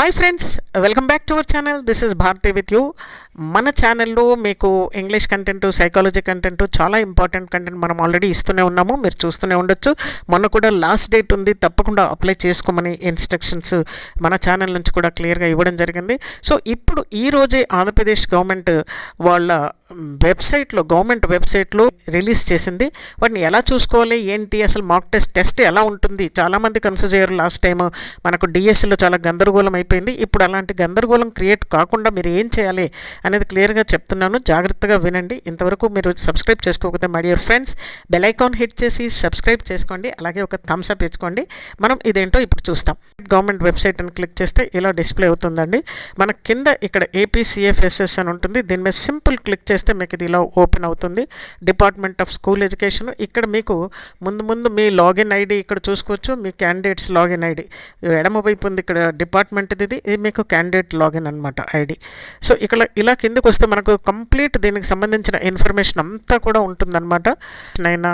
Hi friends welcome back to our channel this is Bharati with you మన ఛానల్లో మీకు English content psychology content చాలా important content మనం already ఇస్తూనే ఉన్నాము. మీరు చూస్తూనే ఉండొచ్చు. మొన్న కూడా లాస్ట్ డేట్ ఉంది. తప్పకుండా అప్లై చేసుకోమని ఇన్స్ట్రక్షన్స్ మన ఛానల్ నుంచి కూడా క్లియర్గా ఇవ్వడం జరిగింది. సో ఇప్పుడు ఈరోజే ఆంధ్రప్రదేశ్ గవర్నమెంట్ వాళ్ళ వెబ్సైట్లో గవర్నమెంట్ వెబ్సైట్లో రిలీజ్ చేసింది. వాటిని ఎలా చూసుకోవాలి? ఏంటి? అసలు మాక్ టెస్ట్ టెస్ట్ ఎలా ఉంటుంది? చాలామంది కన్ఫ్యూజ్ అయ్యారు లాస్ట్ టైం మనకు డిఎస్సిలో చాలా గందరగోళం అయిపోయింది. ఇప్పుడు అలాంటి గందరగోళం క్రియేట్ కాకుండా మీరు ఏం చేయాలి అనేది క్లియర్గా చెప్తున్నాను. జాగ్రత్తగా వినండి. ఇంతవరకు మీరు సబ్స్క్రైబ్ చేసుకోకపోతే my dear friends bell icon hit చేసి సబ్స్క్రైబ్ చేసుకోండి. అలాగే ఒక థమ్స్ అప్ ఇచ్చుకోండి. మనం ఇదేంటో ఇప్పుడు చూస్తాం. గవర్నమెంట్ వెబ్సైట్ అని క్లిక్ చేస్తే ఇలా డిస్ప్లే అవుతుందండి. మన కింద ఇక్కడ ఏపీసీఎఫ్ఎస్ఎస్ అని ఉంటుంది. దీని మీద సింపుల్ క్లిక్ చేస్తే మీకు ఇది ఇలా ఓపెన్ అవుతుంది. Department of school education. ఇక్కడ మీకు ముందు ముందు మీ లాగిన్ ఐడి ఇక్కడ చూసుకోవచ్చు. మీ క్యాండిడేట్స్ లాగిన్ ఐడి. ఎడమ వైపు ఉంది ఇక్కడ డిపార్ట్మెంట్ ఇది. ఇది మీకు క్యాండిడేట్ లాగిన్ అనమాట ఐడి. సో ఇక్కడ ఇలా కిందకు వస్తే మనకు కంప్లీట్ దీనికి సంబంధించిన ఇన్ఫర్మేషన్ అంతా కూడా ఉంటుందన్నమాట. అయినా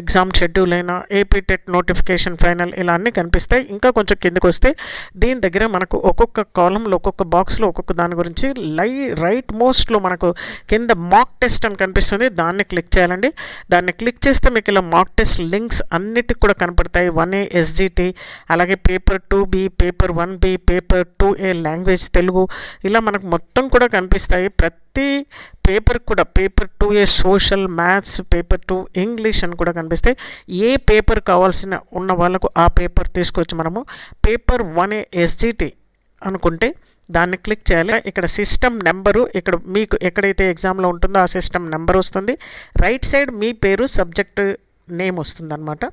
ఎగ్జామ్ షెడ్యూల్ అయినా ఏపీ టెట్ నోటిఫికేషన్ ఫైనల్ ఇలా అన్నీ కనిపిస్తాయి. ఇంకా కొంచెం కిందకు వస్తే దీని దగ్గర మనకు ఒక్కొక్క కాలంలో ఒక్కొక్క బాక్స్లో ఒక్కొక్క దాని గురించి లై రైట్ మోస్ట్లో మనకు కింద మాక్ టెస్ట్ అని కనిపిస్తుంది. దాన్ని క్లిక్ చేయాలండి. దాన్ని క్లిక్ చేస్తే మీకు ఇలా మాక్ టెస్ట్ లింక్స్ అన్నిటికి కూడా కనపడతాయి. వన్ ఏ ఎస్జిటి అలాగే paper two B paper one B paper two A language Telugu ఇలా మనకు మొత్తం కూడా కనిపిస్తాయి. ప్రతి పేపర్ కూడా paper two A social maths paper two English అని కూడా కనిపిస్తాయి. ఏ పేపర్ కావాల్సిన ఉన్న వాళ్ళకు ఆ పేపర్ తీసుకోవచ్చు మనము పేపర్ వన్ ఏ ఎస్జిటి అనుకుంటే దాన్ని క్లిక్ చేయాలి. ఇక్కడ సిస్టమ్ నెంబరు ఇక్కడ మీకు ఎక్కడైతే ఎగ్జామ్లో ఉంటుందో ఆ సిస్టమ్ నెంబర్ వస్తుంది. రైట్ సైడ్ మీ పేరు సబ్జెక్ట్ నేమ్ వస్తుందన్నమాట.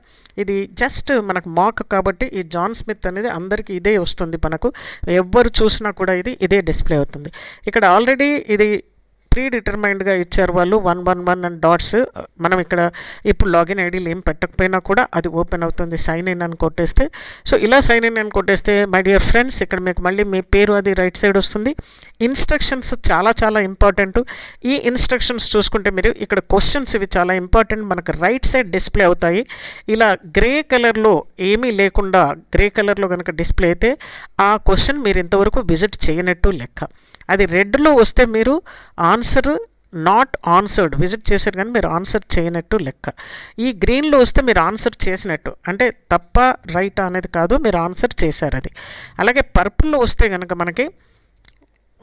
ఇది జస్ట్ మనకు మాక్ కాబట్టి ఈ జాన్ స్మిత్ అనేది అందరికీ ఇదే వస్తుంది మనకు. ఎవ్వరు చూసినా కూడా ఇది ఇదే డిస్ప్లే అవుతుంది. ఇక్కడ ఆల్రెడీ ఇది ప్రీ డిటర్మైన్డ్గా ఇచ్చారు వాళ్ళు one one one and dots. మనం ఇక్కడ ఇప్పుడు లాగిన్ ఐడీలు ఏం పెట్టకపోయినా కూడా అది ఓపెన్ అవుతుంది సైన్ ఇన్ అని కొట్టేస్తే. సో ఇలా సైన్ ఇన్ అని కొట్టేస్తే మై డియర్ ఫ్రెండ్స్ ఇక్కడ మీకు మళ్ళీ మీ పేరు అది రైట్ సైడ్ వస్తుంది. ఇన్స్ట్రక్షన్స్ చాలా చాలా ఇంపార్టెంట్. ఈ ఇన్స్ట్రక్షన్స్ చూసుకుంటే మీరు ఇక్కడ క్వశ్చన్స్ ఇవి చాలా ఇంపార్టెంట్. మనకు రైట్ సైడ్ డిస్ప్లే అవుతాయి. ఇలా గ్రే కలర్లో ఏమీ లేకుండా గ్రే కలర్లో కనుక డిస్ప్లే అయితే ఆ క్వశ్చన్ మీరు ఇంతవరకు విజిట్ చేయనట్టు లెక్క. అది రెడ్లో వస్తే మీరు ఆన్సర్ నాట్ ఆన్సర్డ్. విజిట్ చేశారు కానీ మీరు ఆన్సర్ చేయనట్టు లెక్క. ఈ గ్రీన్లో వస్తే మీరు ఆన్సర్ చేసినట్టు. అంటే తప్ప రైట్ అనేది కాదు మీరు ఆన్సర్ చేశారు అది. అలాగే పర్పుల్లో వస్తే కనుక మనకి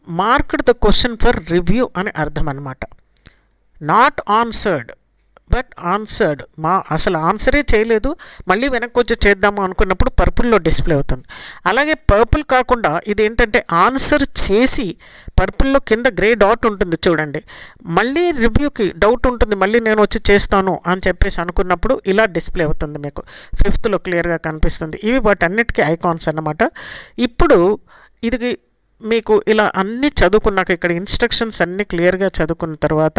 marked the question for review అని అర్థం అనమాట నాట్ ఆన్సర్డ్. But answered. మా అసలు ఆన్సరే చేయలేదు. మళ్ళీ వెనక్కి వచ్చి చేద్దాము అనుకున్నప్పుడు పర్పుల్లో డిస్ప్లే అవుతుంది. అలాగే పర్పుల్ కాకుండా ఇది ఏంటంటే ఆన్సర్ చేసి పర్పుల్లో కింద గ్రే డాట్ ఉంటుంది చూడండి. మళ్ళీ రివ్యూకి డౌట్ ఉంటుంది. మళ్ళీ నేను వచ్చి చేస్తాను అని చెప్పేసి అనుకున్నప్పుడు ఇలా డిస్ప్లే అవుతుంది మీకు. ఫిఫ్త్లో క్లియర్గా కనిపిస్తుంది. ఇవి వాటన్నిటికీ ఐకాన్స్ అన్నమాట. ఇప్పుడు ఇది మీకు ఇలా అన్ని చదువుకున్నాక ఇక్కడ ఇన్స్ట్రక్షన్స్ అన్నీ క్లియర్గా చదువుకున్న తర్వాత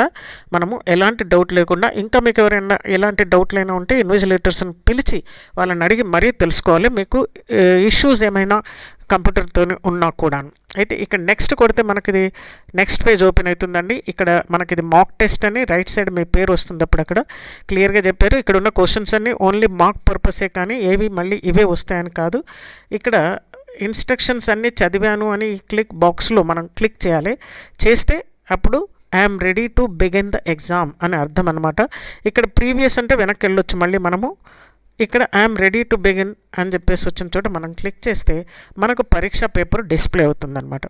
మనము ఎలాంటి డౌట్ లేకుండా ఇంకా మీకు ఎవరైనా ఎలాంటి డౌట్లైనా ఉంటే ఇన్విజిలేటర్స్ని పిలిచి వాళ్ళని అడిగి మరీ తెలుసుకోవాలి. మీకు ఇష్యూస్ ఏమైనా కంప్యూటర్తో ఉన్నా కూడా అయితే ఇక్కడ నెక్స్ట్ కొడితే మనకి నెక్స్ట్ పేజ్ ఓపెన్ అవుతుందండి. ఇక్కడ మనకి ఇది మాక్ టెస్ట్ అని రైట్ సైడ్ మీ పేరు వస్తుంది అప్పుడు అక్కడ క్లియర్గా చెప్పారు. ఇక్కడ ఉన్న క్వశ్చన్స్ అన్నీ ఓన్లీ మాక్ పర్పసే కానీ ఏవి మళ్ళీ ఇవే వస్తాయని కాదు. ఇక్కడ ఇన్స్ట్రక్షన్స్ అన్నీ చదివాను అని క్లిక్ బాక్స్లో మనం క్లిక్ చేయాలి. చేస్తే అప్పుడు I'm ready to begin the exam అని అర్థం అనమాట ఇక్కడ ప్రీవియస్ అంటే వెనక్కి వెళ్ళొచ్చు. మళ్ళీ మనము ఇక్కడ ఐఎమ్ రెడీ టు బిగిన్ అని చెప్పేసి వచ్చిన చోట మనం క్లిక్ చేస్తే మనకు పరీక్ష పేపర్ డిస్ప్లే అవుతుందన్నమాట.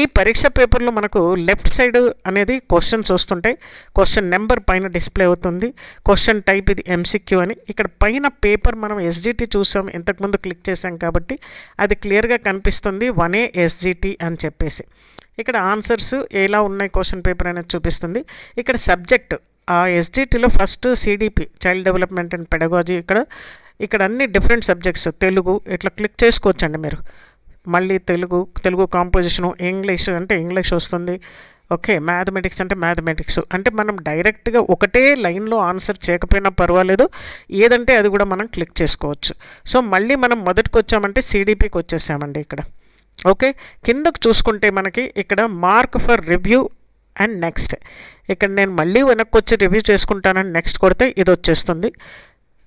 ఈ పరీక్ష పేపర్లో మనకు లెఫ్ట్ సైడ్ అనేది క్వశ్చన్స్ వస్తుంటాయి. క్వశ్చన్ నెంబర్ పైన డిస్ప్లే అవుతుంది. క్వశ్చన్ టైప్ ఇది ఎంసిక్యూ అని. ఇక్కడ పైన పేపర్ మనం ఎస్జిటి చూసాం. ఇంతకుముందు క్లిక్ చేసాం కాబట్టి అది క్లియర్గా కనిపిస్తుంది. వన్ ఏ ఎస్జిటి అని చెప్పేసి. ఇక్కడ ఆన్సర్స్ ఎలా ఉన్నాయి క్వశ్చన్ పేపర్ అనేది చూపిస్తుంది. ఇక్కడ సబ్జెక్ట్ ఆ ఎస్జిటిలో first CDP child development and pedagogy ఇక్కడ ఇక్కడ అన్ని డిఫరెంట్ సబ్జెక్ట్స్ తెలుగు ఇట్లా క్లిక్ చేసుకోవచ్చండి మీరు. మళ్ళీ తెలుగు తెలుగు కాంపోజిషను ఇంగ్లీష్ అంటే ఇంగ్లీష్ వస్తుంది. ఓకే మ్యాథమెటిక్స్ అంటే మ్యాథమెటిక్స్ అంటే మనం డైరెక్ట్గా ఒకటే లైన్లో ఆన్సర్ చేయకపోయినా పర్వాలేదు. ఏదంటే అది కూడా మనం క్లిక్ చేసుకోవచ్చు. సో మళ్ళీ మనం మొదటికి వచ్చామంటే సిడిపికి వచ్చేసామండి ఇక్కడ. ఓకే కిందకు చూసుకుంటే మనకి ఇక్కడ mark for review and next ఇక్కడ నేను మళ్ళీ వెనక్కి వచ్చి రివ్యూ చేసుకుంటానని నెక్స్ట్ కొడితే ఇది వచ్చేస్తుంది.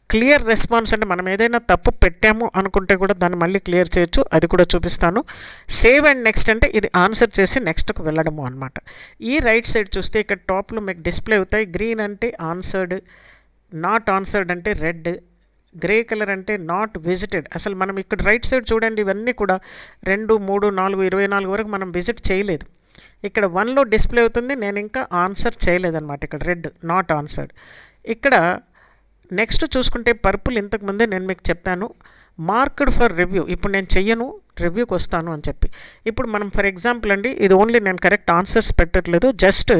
క్లియర్ రెస్పాన్స్ అంటే మనం ఏదైనా తప్పు పెట్టాము అనుకుంటే కూడా దాన్ని మళ్ళీ క్లియర్ చేయొచ్చు అది కూడా చూపిస్తాను. సేవ్ అండ్ నెక్స్ట్ అంటే ఇది ఆన్సర్ చేసి నెక్స్ట్కి వెళ్ళడము అనమాట ఈ రైట్ సైడ్ చూస్తే ఇక్కడ టాప్లో మీకు డిస్ప్లే అవుతాయి. గ్రీన్ అంటే ఆన్సర్డ్ నాట్ ఆన్సర్డ్ అంటే రెడ్ గ్రే కలర్ అంటే నాట్ విజిటెడ్ అసలు మనం ఇక్కడ రైట్ సైడ్ చూడండి ఇవన్నీ కూడా రెండు మూడు నాలుగు ఇరవై నాలుగు వరకు మనం విజిట్ చేయలేదు. ఇక్కడ వన్లో డిస్ప్లే అవుతుంది. నేను ఇంకా ఆన్సర్ చేయలేదన్నమాట. ఇక్కడ రెడ్ నాట్ ఆన్సర్డ్ ఇక్కడ నెక్స్ట్ చూసుకుంటే పర్పుల్ ఇంతకుముందే నేను మీకు చెప్పాను. మార్క్డ్ ఫర్ రివ్యూ ఇప్పుడు నేను చెయ్యను రివ్యూకి వస్తాను అని చెప్పి. ఇప్పుడు మనం ఫర్ ఎగ్జాంపుల్ అండి ఇది ఓన్లీ నేను కరెక్ట్ ఆన్సర్స్ పెట్టట్లేదు. జస్ట్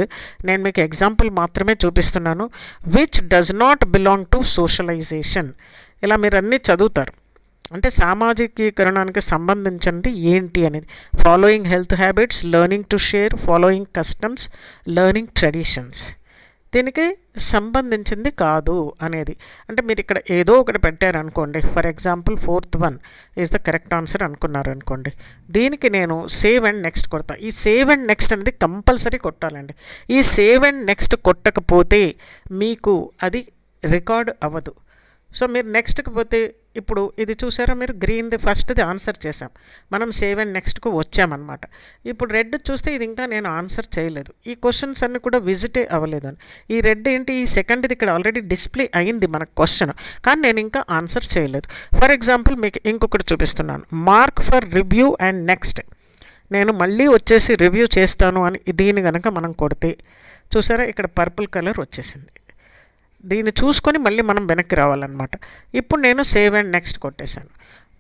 నేను మీకు ఎగ్జాంపుల్ మాత్రమే చూపిస్తున్నాను. Which does not belong to socialization ఇలా మీరు అన్నీ చదువుతారు. అంటే సామాజికీకరణానికి సంబంధించినది ఏంటి అనేది? Following health habits learning to share following customs learning traditions దీనికి సంబంధించింది కాదు అనేది. అంటే మీరు ఇక్కడ ఏదో ఒకటి పెట్టారు అనుకోండి for example fourth one is the correct answer అనుకున్నారు అనుకోండి దీనికి నేను సేవ్ అండ్ నెక్స్ట్ కొడతా. ఈ సేవ్ అండ్ నెక్స్ట్ అనేది కంపల్సరీ కొట్టాలండి. ఈ సేవ్ అండ్ నెక్స్ట్ కొట్టకపోతే మీకు అది రికార్డ్ అవ్వదు. సో మీరు నెక్స్ట్కి పోతే ఇప్పుడు ఇది చూసారా మీరు? గ్రీన్ది ఫస్ట్ది ఆన్సర్ చేసాం మనం సేవ్ అండ్ నెక్స్ట్కు వచ్చామన్నమాట. ఇప్పుడు రెడ్ చూస్తే ఇది ఇంకా నేను ఆన్సర్ చేయలేదు. ఈ క్వశ్చన్స్ అన్నీ కూడా విజిటే అవ్వలేదు అని. ఈ రెడ్ ఏంటి? ఈ సెకండ్ది ఇక్కడ ఆల్రెడీ డిస్ప్లే అయింది మన క్వశ్చన్ కానీ నేను ఇంకా ఆన్సర్ చేయలేదు. ఫర్ ఎగ్జాంపుల్ మీకు ఇంకొకటి చూపిస్తున్నాను. Mark for review and next నేను మళ్ళీ వచ్చేసి రివ్యూ చేస్తాను అని దీన్ని కనుక మనం కొడితే చూసారా? ఇక్కడ పర్పుల్ కలర్ వచ్చేసింది. దీన్ని చూసుకొని మళ్ళీ మనం వెనక్కి రావాలన్నమాట. ఇప్పుడు నేను సేవ్ అండ్ నెక్స్ట్ కొట్టేశాను.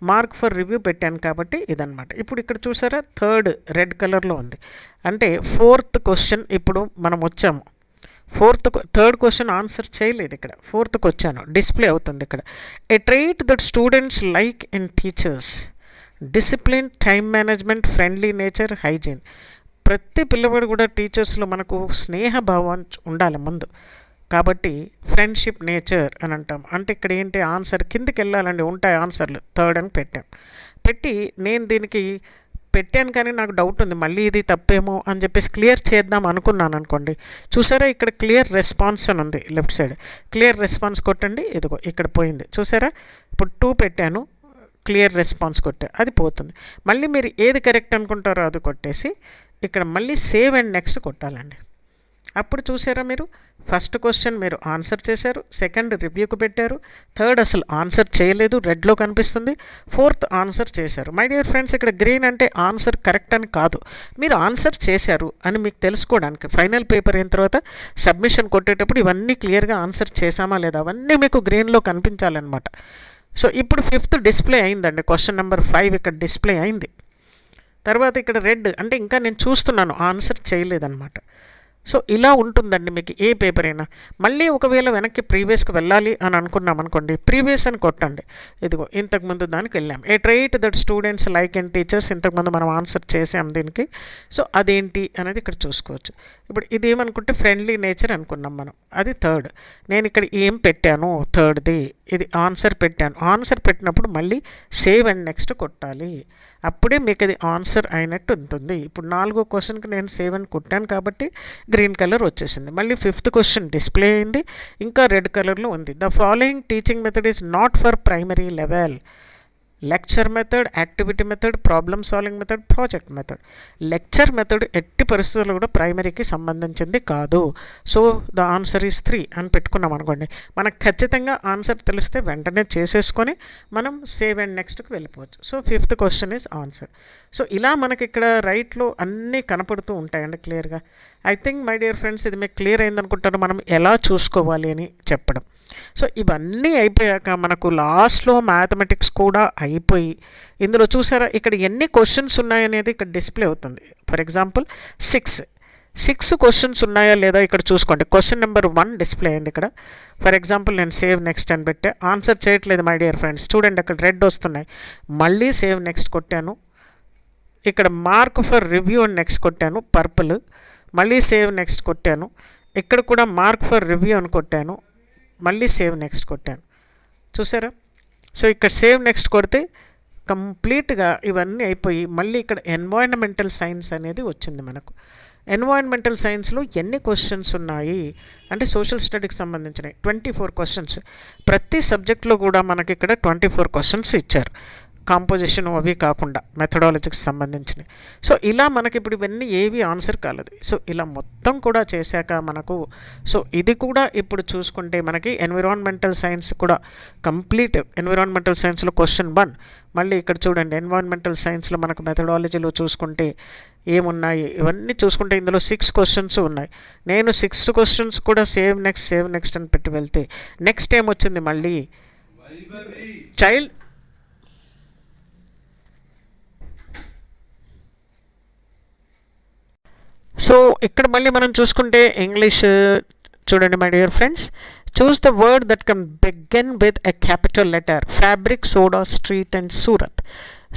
మార్క్ ఫర్ రివ్యూ పెట్టాను కాబట్టి ఇదనమాట ఇప్పుడు ఇక్కడ చూసారా? థర్డ్ రెడ్ కలర్లో ఉంది. అంటే ఫోర్త్ క్వశ్చన్ ఇప్పుడు మనం వచ్చాము. ఫోర్త్ థర్డ్ క్వశ్చన్ ఆన్సర్ చేయలేదు ఇక్కడ. ఫోర్త్కి వచ్చాను. డిస్ప్లే అవుతుంది ఇక్కడ. A trait that students like in teachers discipline time management friendly nature hygiene ప్రతి పిల్లవాడు కూడా టీచర్స్లో మనకు స్నేహభావం ఉండాలి ముందు. కాబట్టి ఫ్రెండ్షిప్ నేచర్ అని అంటాం. అంటే ఇక్కడ ఏంటి? ఆన్సర్ కిందికి వెళ్ళాలండి. ఉంటాయి ఆన్సర్లు థర్డ్ అని పెట్టాం. పెట్టి నేను దీనికి పెట్టాను కానీ నాకు డౌట్ ఉంది. మళ్ళీ ఇది తప్పేమో అని చెప్పేసి క్లియర్ చేద్దాం అనుకున్నాను అనుకోండి. చూసారా? ఇక్కడ క్లియర్ రెస్పాన్స్ అని ఉంది లెఫ్ట్ సైడ్ క్లియర్ రెస్పాన్స్ కొట్టండి. ఇదిగో ఇక్కడ పోయింది. చూసారా? ఇప్పుడు టూ పెట్టాను. క్లియర్ రెస్పాన్స్ కొట్టే. అది పోతుంది. మళ్ళీ మీరు ఏది కరెక్ట్ అనుకుంటారో అది కొట్టేసి ఇక్కడ మళ్ళీ సేవ్ అండ్ నెక్స్ట్ కొట్టాలండి. అప్పుడు చూసారా మీరు? ఫస్ట్ క్వశ్చన్ మీరు ఆన్సర్ చేశారు సెకండ్ రివ్యూకి పెట్టారు థర్డ్ అసలు ఆన్సర్ చేయలేదు రెడ్లో కనిపిస్తుంది ఫోర్త్ ఆన్సర్ చేశారు. మై డియర్ ఫ్రెండ్స్ ఇక్కడ గ్రీన్ అంటే ఆన్సర్ కరెక్ట్ అని కాదు. మీరు ఆన్సర్ చేశారు అని మీకు తెలుసుకోవడానికి ఫైనల్ పేపర్ అయిన తర్వాత సబ్మిషన్ కొట్టేటప్పుడు ఇవన్నీ క్లియర్గా ఆన్సర్ చేశామా లేదా? అవన్నీ మీకు గ్రీన్లో కనిపించాలన్నమాట. సో ఇప్పుడు ఫిఫ్త్ డిస్ప్లే అయిందండి క్వశ్చన్ నెంబర్ ఫైవ్ ఇక్కడ డిస్ప్లే అయింది. తర్వాత ఇక్కడ రెడ్ అంటే ఇంకా నేను చూస్తున్నాను ఆన్సర్ చేయలేదన్నమాట. సో ఇలా ఉంటుందండి మీకు ఏ పేపర్ అయినా. మళ్ళీ ఒకవేళ వెనక్కి ప్రీవియస్కి వెళ్ళాలి అని అనుకున్నాం అనుకోండి ప్రీవియస్ అని కొట్టండి. ఇదిగో ఇంతకుముందు దానికి వెళ్ళాం. A trait that students like and teachers ఇంతకుముందు మనం ఆన్సర్ చేసాం దీనికి. సో అదేంటి అనేది ఇక్కడ చూసుకోవచ్చు. ఇప్పుడు ఇది ఏమనుకుంటే ఫ్రెండ్లీ నేచర్ అనుకున్నాం మనం. అది థర్డ్. నేను ఇక్కడ ఏం పెట్టాను? థర్డ్ది. ఇది ఆన్సర్ పెట్టాను. ఆన్సర్ పెట్టినప్పుడు మళ్ళీ సేవ్ అండ్ నెక్స్ట్ కొట్టాలి. అప్పుడే మీకు అది ఆన్సర్ అయినట్టు ఉంటుంది. ఇప్పుడు నాలుగో క్వశ్చన్కి నేను సేవ్ అని కొట్టాను కాబట్టి గ్రీన్ కలర్ వచ్చేసింది. మళ్ళీ ఫిఫ్త్ క్వశ్చన్ డిస్ప్లే అయింది. ఇంకా రెడ్ కలర్లో ఉంది. The following teaching method is not for primary level. Lecture method activity method problem solving method project method lecture method ఎట్టి పరిస్థితుల్లో కూడా ప్రైమరీకి సంబంధించింది కాదు. So the answer is three అని పెట్టుకున్నాం అనుకోండి. మనకు ఖచ్చితంగా ఆన్సర్ తెలిస్తే వెంటనే చేసేసుకొని మనం సేవ్ అండ్ నెక్స్ట్కి వెళ్ళిపోవచ్చు. So fifth question is answer so ఇలా మనకి ఇక్కడ రైట్లో అన్నీ కనపడుతూ ఉంటాయండి క్లియర్గా I think my dear friends ఇది మీకు క్లియర్ అయిందనుకుంటాను. మనం ఎలా చూసుకోవాలి అని చెప్పడం. సో ఇవన్నీ అయిపోయాక మనకు లాస్ట్లో మ్యాథమెటిక్స్ కూడా అయిపోయి ఇందులో చూసారా ఇక్కడ ఎన్ని క్వశ్చన్స్ ఉన్నాయనేది ఇక్కడ డిస్ప్లే అవుతుంది. For example six. Six questions ఉన్నాయా లేదా ఇక్కడ చూసుకోండి. క్వశ్చన్ నెంబర్ వన్ డిస్ప్లే అయింది ఇక్కడ. ఫర్ ఎగ్జాంపుల్ నేను సేవ్ నెక్స్ట్ అని పెట్టే. ఆన్సర్ చేయట్లేదు మై డియర్ ఫ్రెండ్స్. చూడండి అక్కడ రెడ్ వస్తున్నాయి. మళ్ళీ సేవ్ నెక్స్ట్ కొట్టాను. ఇక్కడ మార్క్ ఫర్ రివ్యూ అని నెక్స్ట్ కొట్టాను పర్పుల్. మళ్ళీ సేవ్ నెక్స్ట్ కొట్టాను. ఇక్కడ కూడా మార్క్ ఫర్ రివ్యూ అని కొట్టాను. మళ్ళీ సేవ్ నెక్స్ట్ కొట్టాను. చూసారా? సో ఇక్కడ సేవ్ నెక్స్ట్ కొడితే కంప్లీట్గా ఇవన్నీ అయిపోయి మళ్ళీ ఇక్కడ ఎన్వాయిన్మెంటల్ సైన్స్ అనేది వచ్చింది మనకు. ఎన్వాయిన్మెంటల్ సైన్స్లో ఎన్ని క్వశ్చన్స్ ఉన్నాయి? అంటే సోషల్ స్టడీకి సంబంధించినవి. ట్వంటీ ఫోర్ క్వశ్చన్స్ ప్రతి సబ్జెక్ట్లో కూడా మనకి ఇక్కడ ట్వంటీ ఫోర్ క్వశ్చన్స్ ఇచ్చారు. కాంపోజిషన్ అవి కాకుండా మెథడాలజీకి సంబంధించినవి. సో ఇలా మనకి ఇప్పుడు ఇవన్నీ ఏవి ఆన్సర్ కాలేదు. సో ఇలా మొత్తం కూడా చేశాక మనకు సో ఇది కూడా ఇప్పుడు చూసుకుంటే మనకి ఎన్విరాన్మెంటల్ సైన్స్ కూడా కంప్లీట్ ఎన్విరాన్మెంటల్ సైన్స్లో క్వశ్చన్ వన్ మళ్ళీ ఇక్కడ చూడండి ఎన్విరాన్మెంటల్ సైన్స్లో మనకు మెథడాలజీలో చూసుకుంటే ఏమున్నాయి? ఇవన్నీ చూసుకుంటే ఇందులో సిక్స్ క్వశ్చన్స్ ఉన్నాయి. నేను సిక్స్ క్వశ్చన్స్ కూడా సేవ్ నెక్స్ట్ సేవ్ నెక్స్ట్ అని పెట్టి వెళ్తే నెక్స్ట్ ఏమొచ్చింది మళ్ళీ? చైల్డ్ సో ఇక్కడ మళ్ళీ మనం చూసుకుంటే ఇంగ్లీష్ చూడండి my dear friends choose the word that come begin with a capital letter fabric soda street and Surat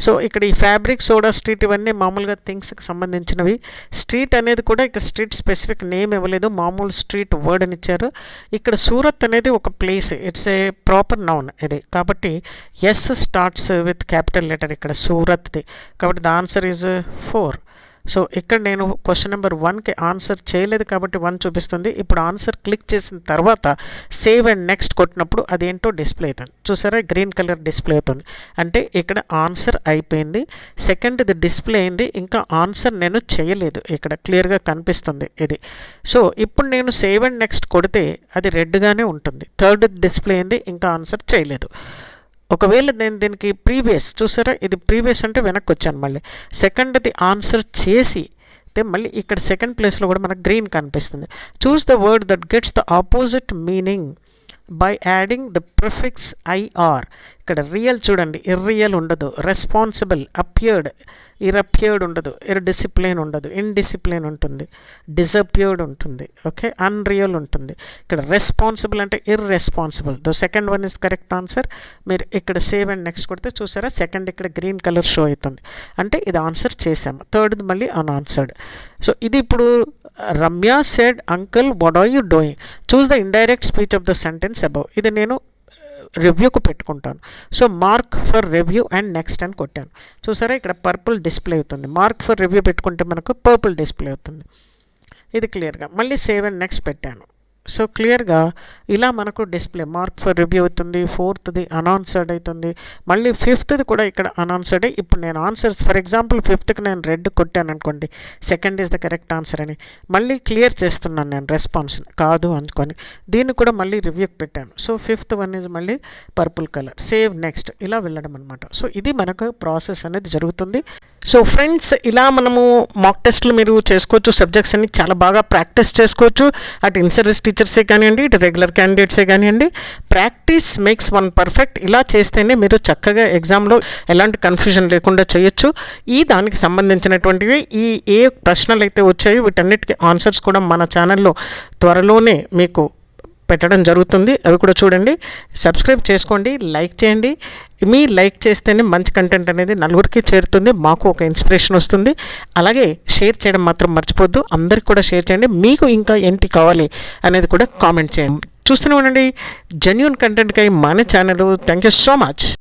so ఇక్కడ ఈ ఫ్యాబ్రిక్ సోడా స్ట్రీట్ ఇవన్నీ మామూలుగా థింగ్స్కి సంబంధించినవి. స్ట్రీట్ అనేది కూడా ఇక్కడ స్ట్రీట్ స్పెసిఫిక్ నేమ్ ఇవ్వలేదు. మామూలు స్ట్రీట్ వర్డ్ అని ఇచ్చారు. ఇక్కడ సూరత్ అనేది ఒక place it's a proper noun ఇది. కాబట్టి S starts with capital letter ఇక్కడ సూరత్ది కాబట్టి the answer is four so ఇక్కడ నేను క్వశ్చన్ నెంబర్ వన్కి ఆన్సర్ చేయలేదు కాబట్టి వన్ చూపిస్తుంది. ఇప్పుడు ఆన్సర్ క్లిక్ చేసిన తర్వాత సేవ్ అండ్ నెక్స్ట్ కొట్టినప్పుడు అదేంటో డిస్ప్లే అవుతుంది. చూసారా? గ్రీన్ కలర్ డిస్ప్లే అవుతుంది. అంటే ఇక్కడ ఆన్సర్ అయిపోయింది. సెకండ్ ఇది డిస్ప్లే అయింది. ఇంకా ఆన్సర్ నేను చేయలేదు. ఇక్కడ క్లియర్గా కనిపిస్తుంది ఇది. సో ఇప్పుడు నేను సేవ్ అండ్ నెక్స్ట్ కొడితే అది రెడ్గానే ఉంటుంది. థర్డ్ డిస్ప్లే అయింది. ఇంకా ఆన్సర్ చేయలేదు. ఒకవేళ నేను దీనికి ప్రీవియస్ చూసారా? ఇది ప్రీవియస్ అంటే వెనక్కి వచ్చాను మళ్ళీ. సెకండ్ది ఆన్సర్ చేసి అయితే మళ్ళీ ఇక్కడ సెకండ్ ప్లేస్లో కూడా మనకు గ్రీన్ కనిపిస్తుంది. Choose the word that gets the opposite meaning. By adding the prefix IR ఇక్కడ రియల్ చూడండి ఇర్రియల్ ఉండదు. రెస్పాన్సిబుల్ అపియర్డ్ ఇరప్యర్డ్ ఉండదు. ఇర్డిసిప్లిన్ ఉండదు. ఇన్డిసిప్లిన్ ఉంటుంది. డిసపియర్డ్ ఉంటుంది. ఓకే అన్రియల్ ఉంటుంది. ఇక్కడ రెస్పాన్సిబుల్ అంటే irresponsible though second one is correct answer మీరు ఇక్కడ సేవ్ అండ్ నెక్స్ట్ కొడితే చూసారా? సెకండ్ ఇక్కడ గ్రీన్ కలర్ షో అవుతుంది. అంటే ఇది ఆన్సర్ చేసాము థర్డ్ది మళ్ళీ అన్ఆన్సర్డ్ సో ఇది ఇప్పుడు Ramya said uncle what are you doing choose the indirect speech of the sentence above ఇది నేను uh, రివ్యూకు పెట్టుకుంటాను. So mark for review and next అని కొట్టాను. చూసారా? ఇక్కడ పర్పుల్ డిస్ప్లే అవుతుంది. మార్క్ ఫర్ రివ్యూ పెట్టుకుంటే మనకు పర్పుల్ డిస్ప్లే అవుతుంది. ఇది క్లియర్గా మళ్ళీ సేవ్ అండ్ నెక్స్ట్ పెట్టాను. సో క్లియర్గా ఇలా మనకు డిస్ప్లే మార్క్ ఫర్ రివ్యూ అవుతుంది ఫోర్త్ది అనౌన్సర్డ్ అవుతుంది. మళ్ళీ ఫిఫ్త్ది కూడా ఇక్కడ అనౌన్సర్డ్ ఇప్పుడు నేను ఆన్సర్స్ ఫర్ ఎగ్జాంపుల్ ఫిఫ్త్కి నేను రెడ్ కొట్టాను అనుకోండి. Second is the correct answer అని. మళ్ళీ క్లియర్ చేస్తున్నాను నేను రెస్పాన్స్ కాదు అనుకొని. దీన్ని కూడా మళ్ళీ రివ్యూకి పెట్టాను. సో ఫిఫ్త్ వన్ ఈజ్ మళ్ళీ పర్పుల్ కలర్ సేవ్ నెక్స్ట్ ఇలా వెళ్ళడం అనమాట సో ఇది మనకు ప్రాసెస్ అనేది జరుగుతుంది. సో ఫ్రెండ్స్ ఇలా మనము మాక్ టెస్ట్లు మీరు చేసుకోవచ్చు. సబ్జెక్ట్స్ అన్ని చాలా బాగా ప్రాక్టీస్ చేసుకోవచ్చు. అటు ఇన్సర్వీస్ టీచర్సే కానివ్వండి ఇటు రెగ్యులర్ క్యాండిడేట్సే కానివ్వండి ప్రాక్టీస్ మేక్స్ వన్ పర్ఫెక్ట్ ఇలా చేస్తేనే మీరు చక్కగా ఎగ్జామ్లో ఎలాంటి కన్ఫ్యూజన్ లేకుండా చేయొచ్చు. ఈ దానికి సంబంధించినటువంటివి ఈ ఏ ప్రశ్నలు అయితే వచ్చాయో వీటన్నిటికీ ఆన్సర్స్ కూడా మన ఛానల్లో త్వరలోనే మీకు పెట్టడం జరుగుతుంది. అవి కూడా చూడండి. సబ్స్క్రైబ్ చేసుకోండి. లైక్ చేయండి. మీ లైక్ చేస్తేనే మంచి కంటెంట్ అనేది నలుగురికి చేరుతుంది. మాకు ఒక ఇన్స్పిరేషన్ వస్తుంది. అలాగే షేర్ చేయడం మాత్రం మర్చిపోద్దు అందరికి కూడా షేర్ చేయండి. మీకు ఇంకా ఏంటి కావాలి అనేది కూడా కామెంట్ చేయండి. చూస్తూనే ఉండండి. జెన్యున్ కంటెంట్కై మన channel thank you so much